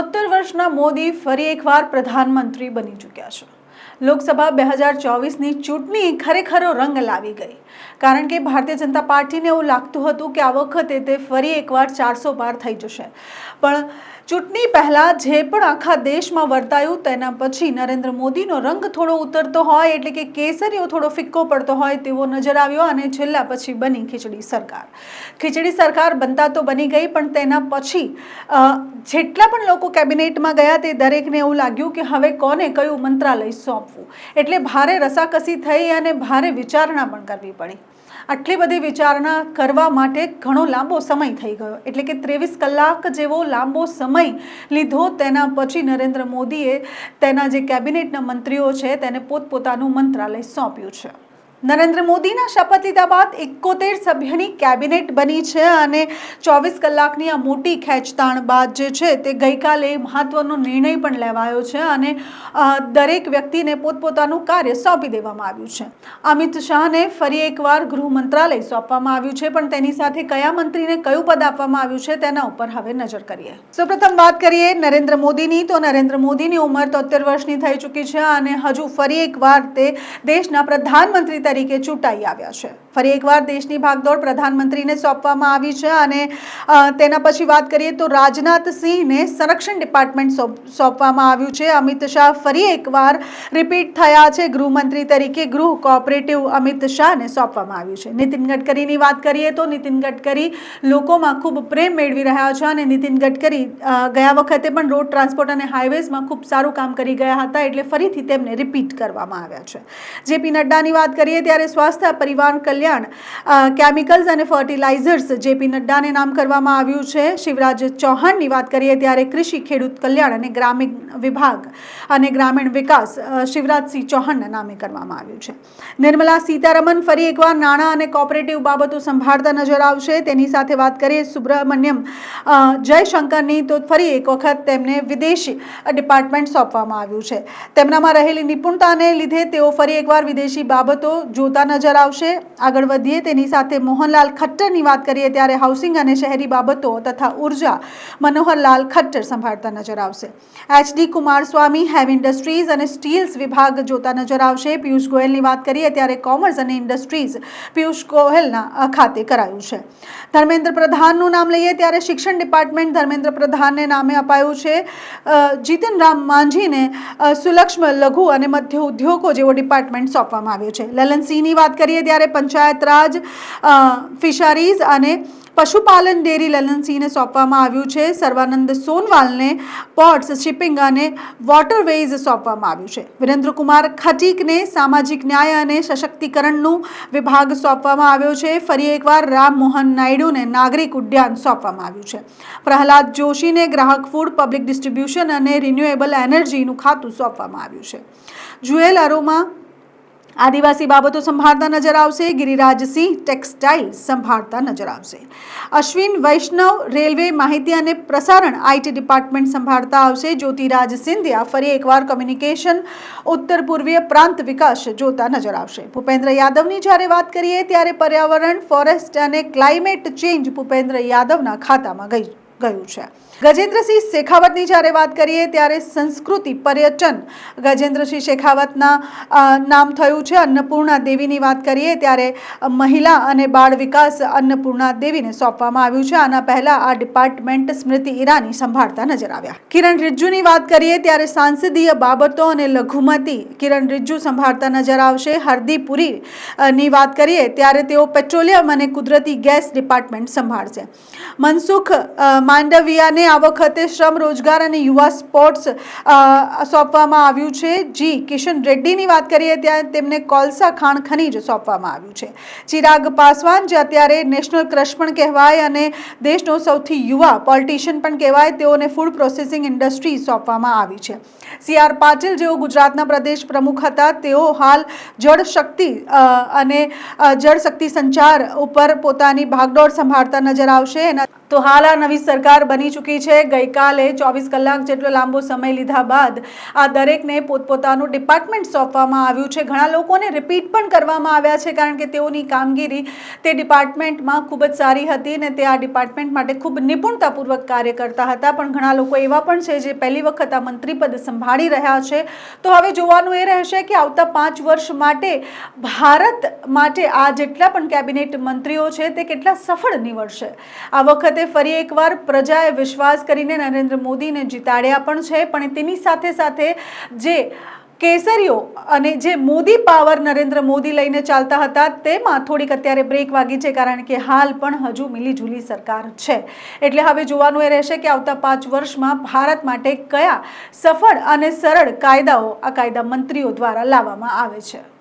તોતેર વર્ષના મોદી ફરી એકવાર પ્રધાનમંત્રી બની ચૂક્યા છે. લોકસભા બે હજાર ચોવીસની ચૂંટણી ખરેખરો રંગ લાવી ગઈ. કારણ કે ભારતીય જનતા પાર્ટીને એવું લાગતું હતું કે આ વખતે તે ફરી એકવાર ચારસો પાર થઈ જશે. પણ ચૂંટણી પહેલાં જે પણ આખા દેશમાં વર્તાયું, તેના પછી નરેન્દ્ર મોદીનો રંગ થોડો ઉતરતો હોય, એટલે કે કેસરીઓ થોડો ફિક્કો પડતો હોય તેવો નજર આવ્યો અને છેલ્લા પછી બની ખીચડી સરકાર. ખીચડી સરકાર બનતા તો બની ગઈ, પણ તેના પછી જેટલા પણ લોકો કેબિનેટમાં ગયા તે દરેકને એવું લાગ્યું કે હવે કોને કયું મંત્રાલય સોંપવું. એટલે ભારે રસાકસી થઈ અને ભારે વિચારણા પણ કરવી પડી. આટલી બધી વિચારણા કરવા માટે ઘણો લાંબો સમય થઈ ગયો. એટલે કે ત્રેવીસ કલાક જેવો લાંબો સમય લીધો તેના પછી નરેન્દ્ર મોદીએ તેના જે કેબિનેટના મંત્રીઓ છે તેને પોતપોતાનું મંત્રાલય સોંપ્યું છે. નરેન્દ્ર મોદીના શપથ લીધા બાદ એકોતેર સભ્યની કેબિનેટ બની છે અને ચોવીસ કલાકની આ મોટી ખેંચતાણ બાદ જે છે તે ગઈકાલે મહત્વનો નિર્ણય પણ લેવાયો છે અને દરેક વ્યક્તિને પોતપોતાનું કાર્ય સોંપી દેવામાં આવ્યું છે. અમિત શાહને ફરી એકવાર ગૃહ મંત્રાલય સોંપવામાં આવ્યું છે, પણ તેની સાથે કયા મંત્રીને કયું પદ આપવામાં આવ્યું છે તેના ઉપર હવે નજર કરીએ. સૌપ્રથમ વાત કરીએ નરેન્દ્ર મોદીની, તો નરેન્દ્ર મોદીની ઉંમર તોતેર વર્ષની થઈ ચૂકી છે અને હજુ ફરી એકવાર તે દેશના પ્રધાનમંત્રી તરીકે ચૂંટાઈ આવ્યા છે. ફરી એકવાર દેશની ભાગદોડ પ્રધાનમંત્રીને સોંપવામાં આવી છે અને તેના પછી વાત કરીએ તો રાજનાથ સિંહને સંરક્ષણ ડિપાર્ટમેન્ટ સોંપ- સોંપવામાં આવ્યું છે. અમિત શાહ ફરી એકવાર રિપીટ થયા છે. ગૃહમંત્રી તરીકે ગૃહ કોઓપરેટિવ અમિત શાહને સોંપવામાં આવ્યું છે. નીતિન ગડકરીની વાત કરીએ તો નીતિન ગડકરી લોકોમાં ખૂબ પ્રેમ મેળવી રહ્યા છે અને નીતિન ગડકરી ગયા વખતે પણ રોડ ટ્રાન્સપોર્ટ અને હાઇવેઝમાં ખૂબ સારું કામ કરી ગયા હતા એટલે ફરીથી તેમને રિપીટ કરવામાં આવ્યા છે. જેપી નડ્ડાની વાત કરીએ ત્યારે સ્વાસ્થ્ય, પરિવાર કલ્યાણ કેમિકલ્સ અને ફર્ટિલાઇઝર્સ જેપી નડ્ડાને નામ કરવામાં આવ્યું છે. શિવરાજ ચૌહાણની વાત કરીએ ત્યારે કૃષિ, ખેડૂત કલ્યાણ અને ગ્રામીણ વિભાગ અને ગ્રામીણ વિકાસ શિવરાજસિંહ ચૌહાણના નામે કરવામાં આવ્યું છે. નિર્મલા સીતારમન ફરી એકવાર નાણાં અને કોઓપરેટિવ બાબતો સંભાળતા નજર આવશે. તેની સાથે વાત કરીએ સુબ્રમણ્યમ જયશંકરની તો ફરી એક વખત તેમને વિદેશ ડિપાર્ટમેન્ટ સોંપવામાં આવ્યું છે. તેમનામાં રહેલી નિપુણતાને લીધે તેઓ ફરી એકવાર વિદેશી બાબતો જોતા નજર આવશે. આગળ વધીએ, તેની સાથે મોહનલાલ ખટ્ટરની વાત કરીએ, ત્યારે હાઉસિંગ અને શહેરી બાબતો તથા ઊર્જા મનોહરલાલ ખટ્ટર સંભાળતા નજર આવશે. એચડી કુમારસ્વામી હેવી ઇન્ડસ્ટ્રીઝ અને સ્ટીલ્સ વિભાગ જોતા નજર આવશે. પિયુષ ગોયલની વાત કરીએ, ત્યારે કોમર્સ અને ઇન્ડસ્ટ્રીઝ પિયુષ ગોયલના ખાતે કરાયું છે. ધર્મેન્દ્ર પ્રધાનનું નામ લઈએ, ત્યારે શિક્ષણ ડિપાર્ટમેન્ટ ધર્મેન્દ્ર પ્રધાનને નામે અપાયું છે. જીતન રામ માંઝીને સુલક્ષ્મ લઘુ અને મધ્ય ઉદ્યોગો જેવો ડિપાર્ટમેન્ટ સોંપવામાં આવ્યો છે. લલનસિંહની વાત કરીએ ત્યારે પંચાયત રાજ ફિશરીઝ અને પશુપાલન ડેરી લલનસિંહને સોંપવામાં આવ્યું છે. સર્વાનંદ સોનવાલને પોર્ટ્સ, શિપિંગ અને વોટરવેઝ સોંપવામાં આવ્યું છે. વિરેન્દ્રકુમાર ખટીકને સામાજિક ન્યાય અને સશક્તિકરણનું વિભાગ સોંપવામાં આવ્યો છે. ફરી એકવાર રામ મોહન નાયડુને નાગરિક ઉડ્ડયન સોંપવામાં આવ્યું છે. પ્રહલાદ જોશીને ગ્રાહક ફૂડ, પબ્લિક ડિસ્ટ્રીબ્યુશન અને રિન્યુએબલ એનર્જીનું ખાતું સોંપવામાં આવ્યું છે. જુએલ અરોમા આદિવાસી બાબતો સંભાળતા નજર આવશે ગિરિરાજસિંહ ટેક્સટાઇલ સંભાળતા નજર આવશે. અશ્વિન, વૈષ્ણવ, રેલવે માહિતી અને પ્રસારણ આઈટી ડિપાર્ટમેન્ટ સંભાળતા આવશે. જ્યોતિરાજ સિંધિયા ફરી એકવાર કોમ્યુનિકેશન ઉત્તર પૂર્વીય પ્રાંત વિકાસ જોતા નજર આવશે. ભૂપેન્દ્ર યાદવની જ્યારે વાત કરીએ, ત્યારે પર્યાવરણ ફોરેસ્ટ અને ક્લાઇમેટ ચેન્જ ભૂપેન્દ્ર યાદવના ખાતામાં ગઈ. ગયું છે. ગજેન્દ્રસિંહ શેખાવતની જ્યારે વાત કરીએ ત્યારે સંસ્કૃતિ પર્યટન ગજેન્દ્રસિંહ શેખાવતના નામ થયું છે અન્નપૂર્ણા દેવીની વાત કરીએ ત્યારે મહિલા અને બાળ વિકાસ અન્નપૂર્ણા દેવીને સોંપવામાં આવ્યું છે. આના પહેલાં આ ડિપાર્ટમેન્ટ સ્મૃતિ ઈરાની સંભાળતા નજર આવ્યા. કિરણ રિજ્જુની વાત કરીએ ત્યારે સાંસદીય બાબતો અને લઘુમતી કિરણ રિજ્જુ સંભાળતા નજર આવશે. હરદીપુરી ની વાત કરીએ ત્યારે તેઓ પેટ્રોલિયમ અને કુદરતી ગેસ ડિપાર્ટમેન્ટ સંભાળશે. મનસુખ માંડવિયાને આ વખતે શ્રમ, રોજગાર અને યુવા સ્પોર્ટ્સ સોંપવામાં આવ્યું છે. જી, કિશન રેડ્ડીની વાત કરીએ ત્યાં તેમને કોલસા ખાણ ખનીજ સોંપવામાં આવ્યું છે. ચિરાગ પાસવાન, જે અત્યારે નેશનલ ક્રશ પણ કહેવાય અને દેશનો સૌથી યુવા પોલિટિશિયન પણ કહેવાય, તેઓને ફૂડ પ્રોસેસિંગ ઇન્ડસ્ટ્રી સોંપવામાં આવી છે. સી આર પાટીલ જેઓ ગુજરાતના પ્રદેશ પ્રમુખ હતા, તેઓ હાલ જળશક્તિ અને જળશક્તિ સંચાર ઉપર પોતાની ભાગદોડ સંભાળતા નજર આવશે. એના તો હાલ આ નવી સરકાર બની ચૂકી છે. ગઈકાલે ચોવીસ કલાક જેટલો લાંબો સમય લીધા બાદ આ દરેકને પોતપોતાનું ડિપાર્ટમેન્ટ સોંપવામાં આવ્યું છે. ઘણા લોકોને રિપીટ પણ કરવામાં આવ્યા છે કારણ કે તેઓની કામગીરી તે ડિપાર્ટમેન્ટમાં ખૂબ જ સારી હતી અને તે આ ડિપાર્ટમેન્ટ માટે ખૂબ નિપુણતાપૂર્વક કાર્ય કરતા હતા. પણ ઘણા લોકો એવા પણ છે જે પહેલી વખત આ મંત્રીપદ સંભાળી રહ્યા છે. તો હવે જોવાનું એ રહેશે કે આવતા પાંચ વર્ષ માટે ભારત માટે આ જેટલા પણ કેબિનેટ મંત્રીઓ છે તે કેટલા સફળ નીવડશે. આ વખતે ફરી એકવાર પ્રજાએ વિશ્વાસ કરીને નરેન્દ્ર મોદીને જીતાડ્યા પણ છે, પણ તેની સાથે સાથે જે કેસરીઓ અને જે મોદી પાવર નરેન્દ્ર મોદી લઈને ચાલતા હતા, તેમાં થોડીક અત્યારે બ્રેક વાગી છે, કારણ કે હાલ પણ હજુ મિલીજુલી સરકાર છે. એટલે હવે જોવાનું એ રહેશે કે આવતા પાંચ વર્ષમાં ભારત માટે કયા સફળ અને સરળ કાયદાઓ આ કાયદા મંત્રીઓ દ્વારા લાવવામાં આવે છે.